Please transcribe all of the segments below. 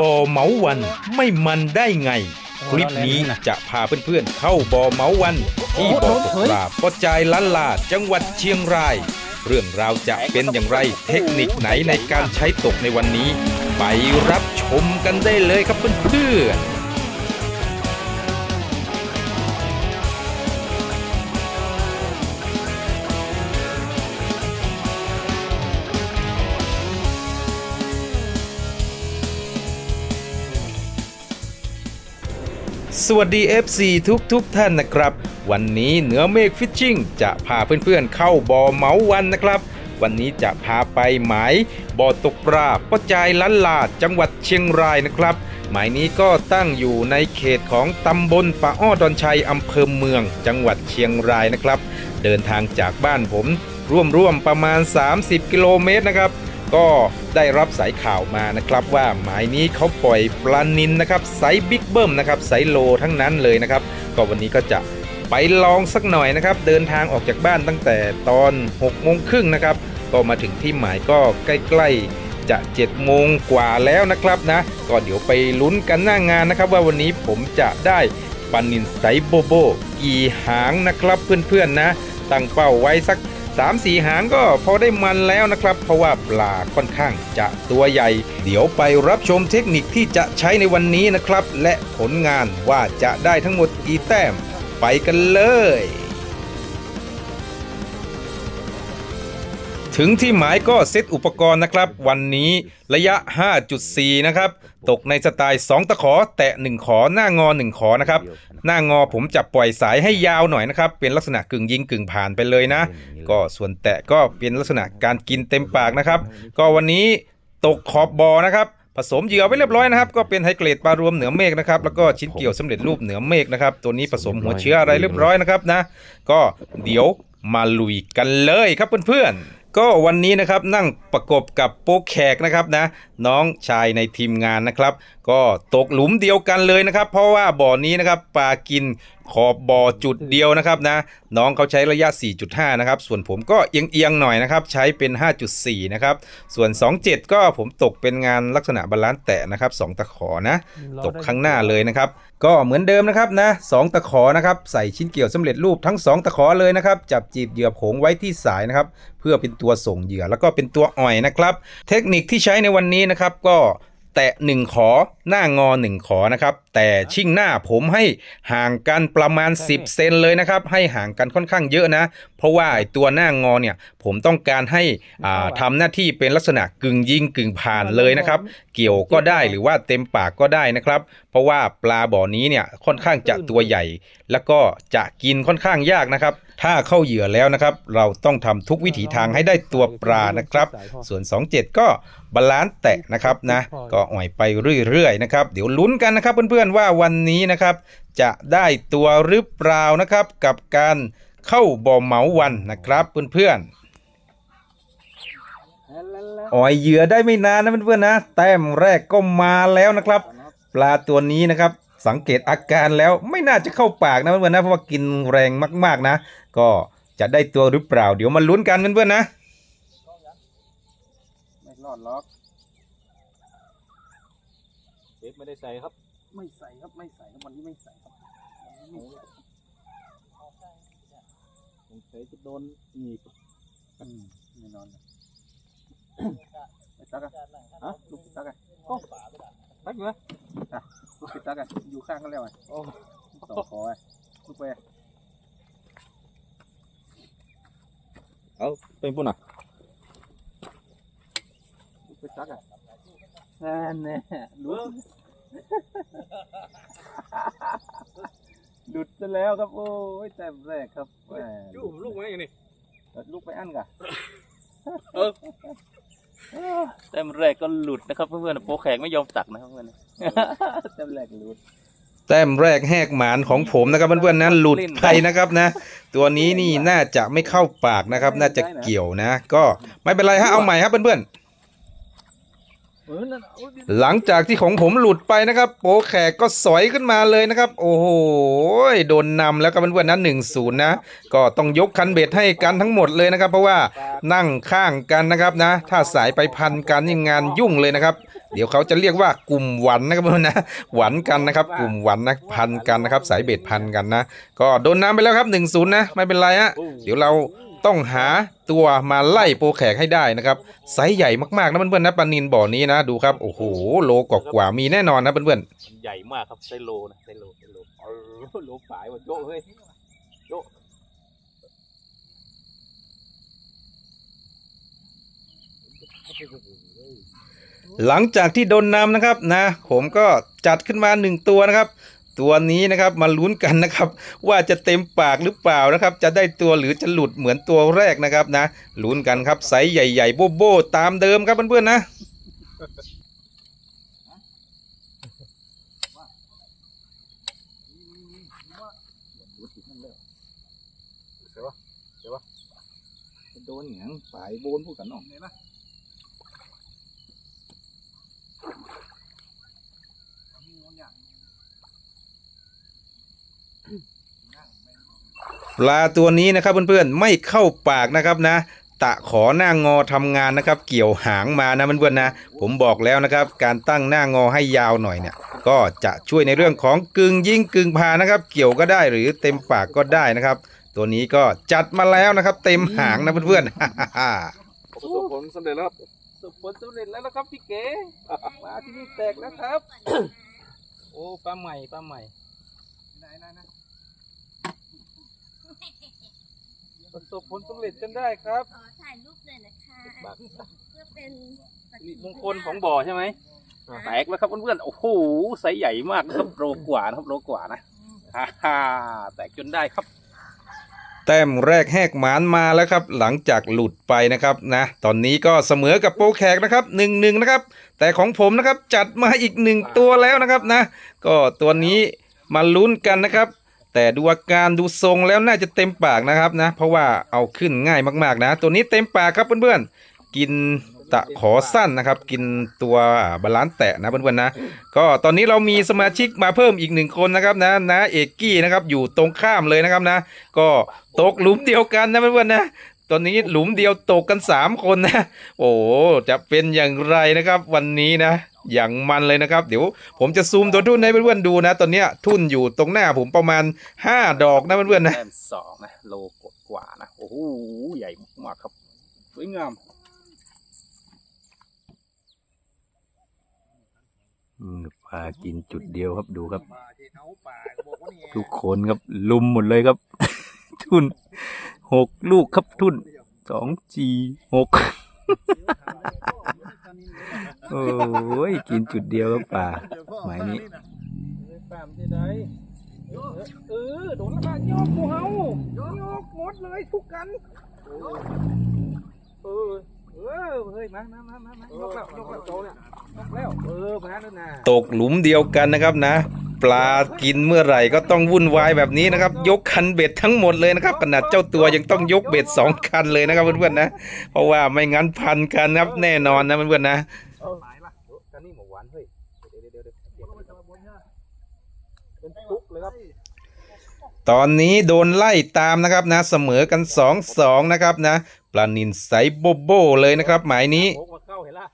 บ่อเหมาวันไม่มันได้ไง คลิปนี้จะพาเพื่อนๆเข้าบ่อเหมาวัน ที่บ่อตกปลาปอจายล้านลาจังหวัดเชียงราย เรื่องราวจะเป็นอย่างไรเทคนิคไหนในการใช้ตกในวันนี้ ไปรับชมกันได้เลยครับเพื่อนๆ สวัสดี FC ทุกทุกท่านนะครับ วันนี้เหนือเมฆฟิชชิ่งจะพาเพื่อนๆเข้าบ่อเหมาวันนะครับ วันนี้จะพาไปหมายบ่อตกปลาป้อจายล้านลาดจังหวัดเชียงรายนะครับ หมายนี้ก็ตั้งอยู่ในเขตของตำบลปะอ้อดอนชัยอำเภอเมือง จังหวัดเชียงรายนะครับ เดินทางจากบ้านผมร่วมๆประมาณ 30 กิโลเมตรนะครับ ก็ได้รับสายข่าวมานะครับว่าหมายนี้เขาปล่อยปลานินนะครับไซส์บิ๊กเบิ้มนะครับไซส์โลทั้งนั้นเลยนะครับก็วันนี้ก็จะไปลองสักหน่อยนะครับ เดินทางออกจากบ้านตั้งแต่ตอน6โมงครึ่งนะครับก็มาถึงที่หมายก็ใกล้ๆจะ7โมงกว่าแล้วนะครับนะก็เดี๋ยวไปลุ้นกันหน้างานนะครับ ว่าวันนี้ผมจะได้ปลานินไซส์โบโบกี่หางนะครับเพื่อนๆนะตั้งเป้าไว้สัก 3ามสี่หางก็พอได้มันแล้วนะครับ เพราะว่าปลาค่อนข้างจะตัวใหญ่ เดี๋ยวไปรับชมเทคนิคที่จะใช้ในวันนี้นะครับ และผลงานว่าจะได้ทั้งหมดกี่แต้ม ไปกันเลย ถึงที่หมายก็เซตอุปกรณ์นะครับ วันนี้ระยะ 5.4 นะครับ ตกในสไตล์ 2 ตะขอ แตะ 1 ขอ หน้างอ 1 ขอนะครับ หน้างอผมจะปล่อยสายให้ยาวหน่อยนะครับ เป็นลักษณะกึ่งยิงกึ่งผ่านไปเลยนะ ก็ส่วนแตะก็เป็นลักษณะการกินเต็มปากนะครับ ก็วันนี้ตกขอบบอนะครับผสมเหยื่อไว้เรียบร้อยนะครับ ก็เป็นไฮเกรดปลารวมเหนือเมฆนะครับแล้วก็ชิ้นเกี่ยวสำเร็จรูปเหนือเมฆนะครับ ตัวนี้ผสมหัวเชื้ออะไรเรียบร้อยนะครับนะ ก็เดี๋ยวมาลุยกันเลยครับเพื่อนๆ ก็วันนี้นะครับนั่งประกบกับโป๊กแขกนะครับนะ น้องชายในทีมงานนะครับ ก็ตกหลุมเดียวกันเลยนะครับ เพราะว่าบ่อนี้นะครับปลากิน ขอบบ่อจุดเดียวนะครับนะน้องเขาใช้ระยะ 4.5 นะครับ ส่วนผมก็เอียงๆหน่อยนะครับ ใช้เป็น 5.4 นะครับ ส่วน 27 ก็ผมตกเป็นงานลักษณะบาลานซ์แตะนะครับ 2 ตะขอนะ ตกข้างหน้าเลยนะครับ ก็เหมือนเดิมนะครับนะสองตะขอนะครับ ใส่ชิ้นเกี่ยวสำเร็จรูปทั้ง 2 ตะขอเลยนะครับ จับจีบเหยื่อโผงไว้ที่สายนะครับ เพื่อเป็นตัวส่งเหยื่อแล้วก็เป็นตัวอ่อยนะครับ เทคนิคที่ใช้ในวันนี้นะครับ ก็แตะ 1 ขอ หน้างอ1ขอนะครับ แต่ชิ่งหน้าผมให้ห่างกันประมาณ 10 เซนเลยนะครับ ให้ห่างกันค่อนข้างเยอะนะ เพราะว่าไอ้ตัวหน้างอเนี่ยผมต้องการให้อ่าทำหน้าที่เป็นลักษณะกึ่งยิงกึ่งผ่านเลยนะครับ เกี่ยวก็ได้หรือว่าเต็มปากก็ได้นะครับ เพราะว่าปลาบ่อนี้เนี่ยค่อนข้างจะตัวใหญ่ แล้วก็จะกินค่อนข้างยากนะครับ ถ้าเข้าเหยื่อแล้วนะครับ เราต้องทำทุกวิถีทางให้ได้ตัวปลานะครับ ส่วน 27 ก็บาลานซ์แตะนะครับนะก็อ่อยไปเรื่อยๆนะครับ เดี๋ยวลุ้นกันนะครับเพื่อนๆว่าวันนี้นะครับ จะได้ตัวหรือเปล่านะครับ กับการเข้าบ่อเหมาวันนะครับเพื่อนๆอ่อยเหยื่อได้ไม่นานนะเพื่อนๆนะ แต้มแรกก็มาแล้วนะครับ ปลาตัวนี้นะครับ สังเกตอาการแล้วไม่น่าจะเข้าปากนะเพื่อนๆนะเพราะว่ากินแรงมาก ๆนะ ก็จะได้ตัวหรือเปล่า เดี๋ยวมาลุ้นกันเพื่อนๆนะไม่รอดล็อก เอฟไม่ได้ใส่ครับ ไม่ใส่ครับไม่ใส่ครับวันนี้ไม่ใส่ครับวันนี้ไม่ใส่สงสัยจะโดนหนีบอืมแน่นอนนะไอ้ตักอะฮะลูกตักอะโอ้ตักอยู่ไหมอะลูกตักอะอยู่ข้างกันแล้วไงโอ้ต่อคอไงลูกไปเอาเป็นปุ่นอะลูกไปตักอะ นั่นแน่ลุดหลุดซะแล้วครับ โอ้ยแต้มแรกครับแหม่ยู่ลูกไว้ยังนี่ลูกไปอันกะเออแต้มแรกก็หลุดนะครับ เพื่อนๆโปรแขกไม่ยอมตักนะครับเพื่อนแต้มแรกหลุด แต้มแรกแหกหมานของผมนะครับเพื่อนๆนะหลุดไปนะครับนะ ตัวนี้นี่น่าจะไม่เข้าปากนะครับ น่าจะเกี่ยวนะ ก็ไม่เป็นไรฮะเอาใหม่ครับเพื่อนๆ เออนั่นเอาดิ หลังจากที่ของผมหลุดไปนะครับ โปแขกก็สอยขึ้นมาเลยนะครับ โอ้โหโดนนำแล้วครับเพื่อนๆนะหนึ่งศูนย์นะ ก็ต้องยกคันเบ็ดให้กันทั้งหมดเลยนะครับ เพราะว่านั่งข้างกันนะครับนะ ถ้าสายไปพันกันนี่งานยุ่งเลยนะครับ เดี๋ยวเขาจะเรียกว่ากลุ่มหวันนะครับเพื่อนนะหวันกันนะครับ กลุ่มหวันนะพันกันนะครับ สายเบ็ดพันกันนะ ก็โดนน้ำไปแล้วครับ1นศูนย์นะไม่เป็นไรฮะเดี๋ยวเรา ต้องหาตัวมาไล่โปรแขกให้ได้นะครับไซส์ใหญ่มากๆนะเพื่อนๆนะปลานินบ่อนี้นะดูครับโอ้โหโลกว่าๆมีแน่นอนนะเพื่อนๆมันใหญ่มากครับไซโลนะไซโลไซโลเออโลฝายว่ะโจ้เฮ้ยโจ้หลังจากที่โดนนำนะครับนะ ผมก็จัดขึ้นมาหนึ่งตัวนะครับ ตัวนี้นะครับมาลุ้นกันนะครับ ว่าจะเต็มปากหรือเปล่านะครับ จะได้ตัวหรือจะหลุดเหมือนตัวแรกนะครับนะลุ้นกันครับไซส์ใหญ่ๆ โบโบตามเดิมครับเพื่อนๆนะโดนหยังฝายโบนพูดกันน้องเนี่ยนะ ปลาตัวนี้นะครับเพื่อนๆไม่เข้าปากนะครับนะ ตะขอหน้างอทำงานนะครับ เกี่ยวหางมานะเพื่อนๆนะ ผมบอกแล้วนะครับ การตั้งหน้างอให้ยาวหน่อยเนี่ย ก็จะช่วยในเรื่องของกึ่งยิงกึ่งพานะครับ เกี่ยวก็ได้หรือเต็มปากก็ได้นะครับ ตัวนี้ก็จัดมาแล้วนะครับ เต็มหางนะเพื่อนๆประสบผลสำเร็จแล้วครับสุดผลสำเร็จแล้วนะครับพี่เก๋มาที่นี่แตกแล้วครับ โอ้ปลาใหม่ปลาใหม่ไหนไหนไหน ประสบผลสำเร็จจนได้ครับขอถ่ายรูปเลยนะคะเพื่อเป็นสิริมงคลของบ่อใช่ไหมแตกแล้วครับเพื่อนๆโอ้โหไซส์ใหญ่มากนะครับโลกว่านะครับโลกว่านะฮ่าฮ่าแตกจนได้ครับ แต้มแรกแหกหมานมาแล้วครับ หลังจากหลุดไปนะครับนะตอนนี้ก็เสมอกับโปรแขกนะครับหนึ่งหนึ่งนะครับ แต่ของผมนะครับจัดมาอีกหนึ่งตัวแล้วนะครับนะ ก็ตัวนี้มาลุ้นกันนะครับ แต่ดูอาการดูทรงแล้วน่าจะเต็มปากนะครับนะ เพราะว่าเอาขึ้นง่ายมาก ๆ นะ ตัวนี้เต็มปากครับเพื่อนๆกินตะขอสั้นนะครับ กินตัวบาลานซ์แตะนะเพื่อนๆนะก็ตอนนี้เรามีสมาชิกมาเพิ่มอีกหนึ่งคนนะครับนะนะเอกกี้นะครับอยู่ตรงข้ามเลยนะครับนะ ก็ตกหลุมเดียวกันนะเพื่อนๆนะตอนนี้หลุมเดียวตกกันสามคนนะ โอ้จะเป็นอย่างไรนะครับวันนี้นะ อย่างมันเลยนะครับ เดี๋ยวผมจะซูมตัวทุ่นให้เพื่อนๆดูนะ ตอนเนี้ยทุ่นอยู่ตรงหน้าผมประมาณ 5 ดอกนะเพื่อนๆนะแต้มสองนะโลกกว่านะ โอ้โหใหญ่มากครับสวยงามปลากินจุดเดียวครับดูครับ ทุกคนครับลุมหมดเลยครับ ทุนหกลูกครับทุนสองจีหก โอ้ยกินจุดเดียวครับป่าหมายนี้ตามที่ใดเออโดนแล้วก็ยกกูเฮายกหมดเลยทุกกันเออเออเฮ้ยมามามามามายกแล้วยกแล้วโตเนี่ยยกแล้วเออมาแล้วนะตกหลุมเดียวกันนะครับนะ ปลากินเมื่อไหร่ก็ต้องวุ่นวายแบบนี้นะครับ ยกคันเบ็ดทั้งหมดเลยนะครับขนาดเจ้าตัวยังต้องยกเบ็ดสองคันเลยนะครับเพื่อนๆนะ เพราะว่าไม่งั้นพันกันครับแน่นอนนะเพื่อนๆนะ เออหายละกันนี่หมูหวานเฮ้ยเดี๋ยวเดี๋ยวเดี๋ยวเดี๋ยวเป็นปุ๊กเลยครับ ตอนนี้โดนไล่ตามนะครับนะ เสมอกัน2อสองนะครับนะปลานินไซโบโบเลยนะครับ หมายนี้ โอ้มาเข้าเห็นละ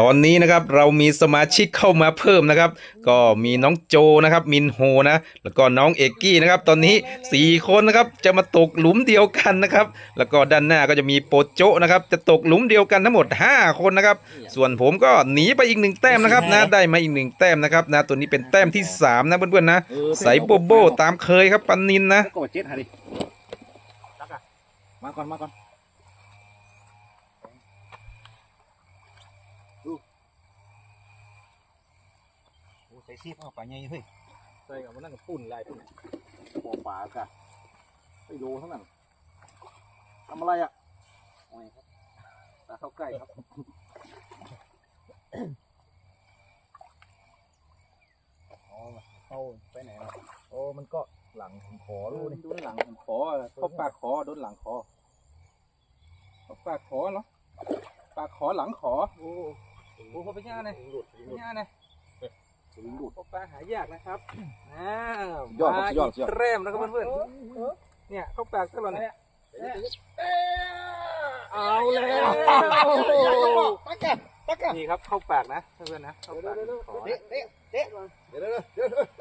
ตอนนี้นะครับเรามีสมาชิกเข้ามาเพิ่มนะครับ ก็มีน้องโจนะครับ มินโฮนะ แล้วก็น้องเอกกี้นะครับ ตอนนี้ 4 คนนะครับจะมาตกหลุมเดียวกันนะครับ แล้วก็ด้านหน้าก็จะมีโปโจนะครับ จะตกหลุมเดียวกันทั้งหมด 5 คนนะครับ ส่วนผมก็หนีไปอีกหนึ่งแต้มนะครับนะได้มาอีกหนึ่งแต้มนะครับนะตัวนี้เป็นแต้มที่ 3 นะเพื่อนๆนะใส่โบโบตามเคยครับปันนินนะก็มาเจ็ดหาดิตักอะมาก่อนมาก่อนดูโอ้ ใส่ซีบเอาปลาใหญ่เฮ้ยใส่กับมันนั่งกับปุ่นลายปุ่นหมอปลากะไปดูทั้งนั้นทำอะไรอะโอ้ยครับตาเข้าใกล้ครับอ๋อเข้าไปไหนนะโอ้มันก็หลังผมขอดูนี่ดูหลังผมขอเขาปากขอโดนหลังขอเขาปากขอเหรอปากขอหลังขอโอ้โหเขาไปย่าไงไปย่าไงเขาปลาหายากนะครับอ่ายอดยอดยอดแต้มนะครับเพื่อนๆเนี่ยเขาปากตลอดเนี่ยเอาแล้วนี่ครับเข้าปากนะเพื่อนๆนะเข้าปากขอนะ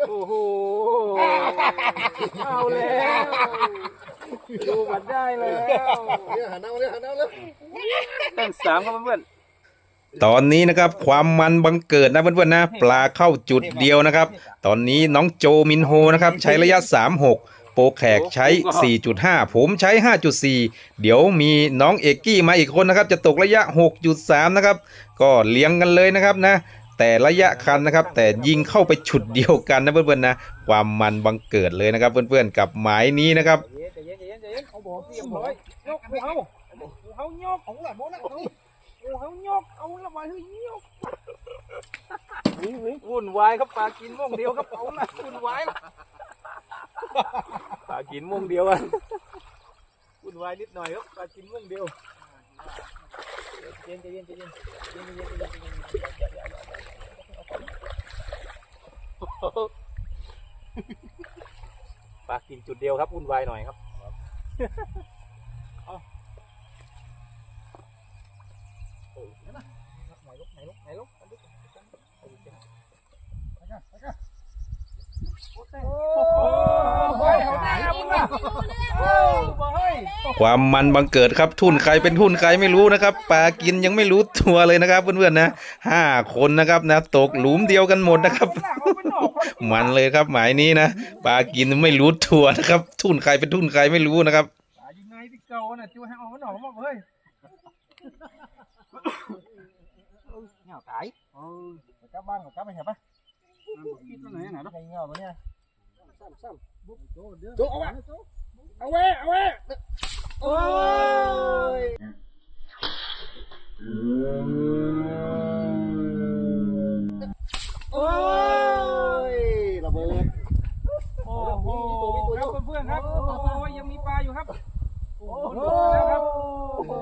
โอ้โหเอาแล้วดูมันได้แล้วเต้นสามครับเพื่อน ตอนนี้นะครับความมันบังเกิดนะเพื่อนๆนะปลาเข้าจุดเดียวนะครับ ตอนนี้น้องโจมินโฮนะครับใช้ระยะ 36 โปรแขกใช้ 4.5 ผมใช้ 5.4 เดี๋ยวมีน้องเอกกี้มาอีกคนนะครับ จะตกระยะ 6.3 นะครับ ก็เลี้ยงกันเลยนะครับนะ แต่ระยะคันนะครับ แต่ยิงเข้าไปฉุดเดียวกันนะเพื่อนๆนะ ความมันบังเกิดเลยนะครับ เพื่อนๆกับหมายนี้นะครับ กเอาละมาเฮ้ยยกวุ่นวายครับปลากินม่วงเดียวครับเอาละวุ่นวายละปลากินม่วงเดียวอะวุ่นวายนิดหน่อยครับปลากินม่วงเดียวเย็นใจเย็นใจเย็นเย็นเย็นเย็นเย็นปลากินจุดเดียวครับวุ่นวายหน่อยครับ ไหนลุกไหนลุกไหนลุกไหนลุกโอ้โหเอาหน้ามึงอะโอ้เฮ้ย ความมันบังเกิดครับทุนใครเป็นทุนใครไม่รู้นะครับปลากินยังไม่รู้ตัวเลยนะครับเพื่อนๆนะห้าคนนะครับนะตกหลุมเดียวกันหมดนะครับ มันเลยครับหมายนี้นะปลากินไม่รู้ตัวนะครับ ทุนใครเป็นทุนใครไม่รู้นะครับตายยังไงที่เก่าน่ะจิ้วให้เอามันออกมาเฮ้ยเงาตายเออกลับบ้านกลับไปเห็นปะคิดว่าไหนไหนต้องเงาปะเนี่ยโจ๊กเอาไโอ้ยโอ้ยระเบิดโอ้โหครับเพื่อนๆครับ โอ้ยยังมีปลาอยู่ครับ โอ้โหครับโอ้โห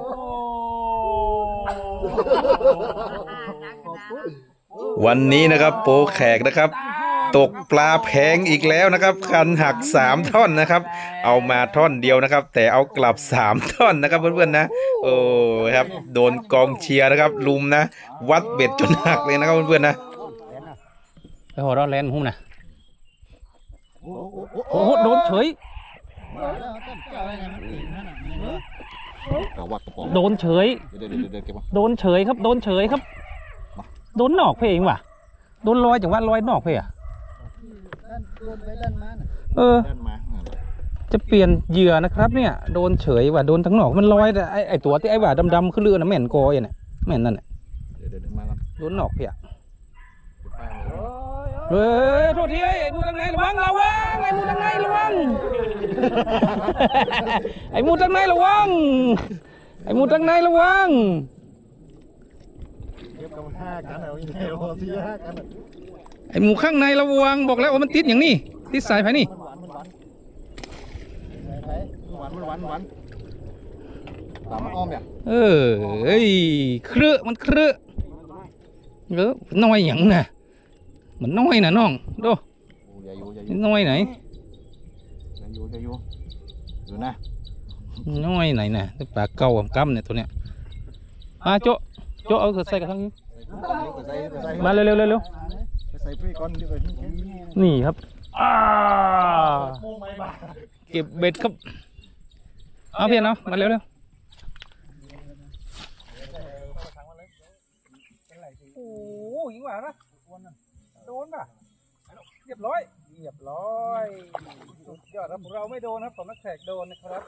วันนี้นะครับ โปรแขกนะครับ ตกปลาแพงอีกแล้วนะครับคันหักสามท่อนนะครับ เอามาท่อนเดียวนะครับ แต่เอากลับสามท่อนนะครับเพื่อนๆนะโอ้ครับโดนกองเชียร์นะครับลุมนะวัดเบ็ดจนหักเลยนะครับเพื่อนๆนะไปหัวเราะแลนหุ้มนะโอ้โหโดนเฉยโดนเฉยเดี๋ยวเดี๋ยวเดี๋ยวเก็บโดนเฉยครับโดนเฉยครับ โดนนอกเพลงว่ะ โดนลอยจากว่าลอยนอกเพลงอะ เออ ด้านมาอ่าจะเปลี่ยนเหยื่อนะครับเนี่ยโดนเฉยว่ะโดนทั้งนอกมันลอยแต่ไอไอตัวที่ไอว่าดำๆขึ้นเรือน่ะแม่นกอยน่ะแม่นนั่นน่ะเดี๋ยวเดี๋ยวเดี๋ยวมาครับโดนนอกเพลงป้าเลยเฮ้ยโทษทีไอ้มูตังไหนระวังระวังไอ้มูตังไหนระวัง ไอ้มูตังไหนระวังไอ้มูตังไหนระวัง ไอหมูข้างในระวังบอกแล้วว่ามันติดอย่างนี้ติดสายไฟนี่หวานมันหวานหวานตามอ้อมเนี่ยเออเอ้ยเครือมันเครือเออน้อยอย่างน่ะมันน้อยน่ะน้องดูโอ้ยาอยู่ยาอยู่น้อยไหนยาอยู่ยาอยู่อยู่นะน้อยไหนน่ะปลาเก่ากับกำเนี่ยตัวเนี้ยมาโจะโจะเอาใส่กระทังนี้ใส่ใส่มาเร็วเร็วเร็วเร็ว ใส่พี่ก่อนเดี๋ยวไปนี่ครับอ่าเก็บเบ็ดครับ เอาเพียนเอามาเร็วเร็วโอ้โหยิงหวานนะโดนป่ะเรียบร้อยเรียบร้อยสุดยอดครับเราไม่โดนครับผมนักแขกโดนนะครับ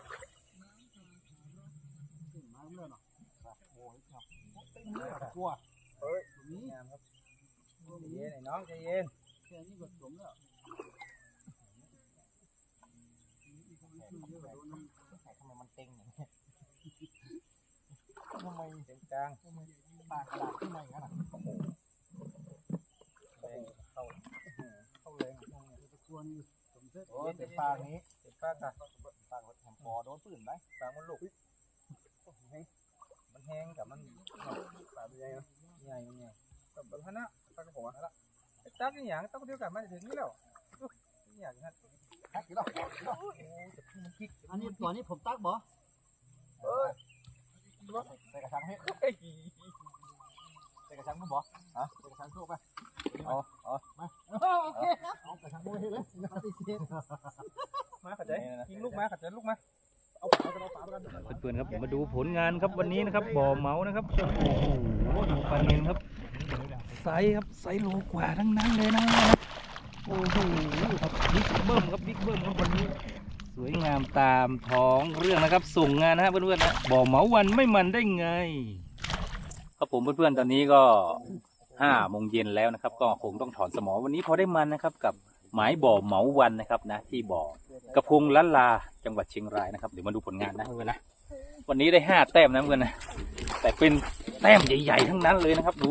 กลัวเฮ้ยนี่งามครับ ใจเย็นไอ้น้องใจเย็นแค่นี้ก็สมแล้วทำไมมันเต็งอย่างนี้ทำไมเต็งกลางปากกระดาษขึ้นมาอย่างนั้นอะโอ้โหแรงเข้าเข้าแรงเข้าแรงควรสมเด็จโอ้เต็มปากนี้เต็มปากอะปากแหมคอโดนปืนไหมปากมันลุกมันแห้งกับมันปากมันใหญ่นะใหญ่ใหญ่กับแบบนั้นนะ ปากกระผมอะละตักนี่อย่างตักเดียวกันมันถึงนี่แล้วนี่อย่างนั้นตักกี่ดอกโอ้มันคิกอันนี้ตัวนี้ผมตักบ่เออใส่กระชังให้ใส่กระชังมึงบอกฮะกระชังสู้ไปเอาเอามาโอเคครับเอากระชังมือให้เลยปฏิเสธมาขัดใจยิงลูกมาขัดใจลูกมาเอาฝากันเอาฝากันเพื่อนๆครับมาดูผลงานครับวันนี้นะครับบ่อเหมานะครับโอ้โหดูปลาเนียนครับ ไซส์ครับไซส์โลกว่าทั้งนั้นเลยนะครับโอ้โหครับบิ๊กเบิ้มครับบิ๊กเบิ้มครับวันนี้สวยงามตามท้องเรื่องนะครับ ส่งงานนะฮะเพื่อนๆนะบ่อเหมาวันไม่มันได้ไงครับผมเพื่อนๆตอนนี้ก็ห้าโมงเย็นแล้วนะครับ ก็คงต้องถอนสมอวันนี้พอได้มันนะครับ กับหมายบ่อเหมาวันนะครับนะ ที่บ่อกระพงล้านลาจังหวัดเชียงรายนะครับเดี๋ยวมาดูผลงานนะเพื่อนๆนะวันนี้ได้ห้าแต้มนะเพื่อนนะแต่เป็นแต้มใหญ่ ๆ ทั้งนั้นเลยนะครับ ดู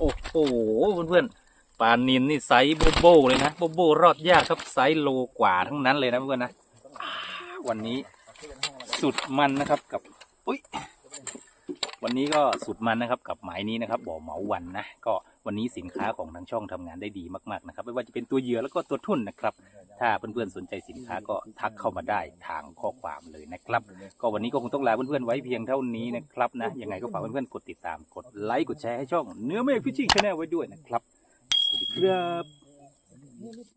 โอ้โหเพื่อนๆปลานินนี่ไซส์โบโบเลยนะโบโบรอดยากครับไซส์โลกว่าทั้งนั้นเลยนะเพื่อนนะวันนี้สุดมันนะครับกับอุ้ยวันนี้ก็สุดมันนะครับกับหมายนี้นะครับบ่อเหมาวันนะก็ วันนี้สินค้าของทางช่องทำงานได้ดีมากๆนะครับ ไม่ว่าจะเป็นตัวเหยื่อแล้วก็ตัวทุ่นนะครับ ถ้าเพื่อนๆสนใจสินค้าก็ทักเข้ามาได้ทางข้อความเลยนะครับ ก็วันนี้ก็คงต้องลาเพื่อนๆไว้เพียงเท่านี้นะครับนะยังไงก็ฝากเพื่อนๆกดติดตามกดไลค์กดแชร์ให้ช่องเนื้อเมฆฟิชชิ่งชาแนลไว้ด้วยนะครับสวัสดีครับ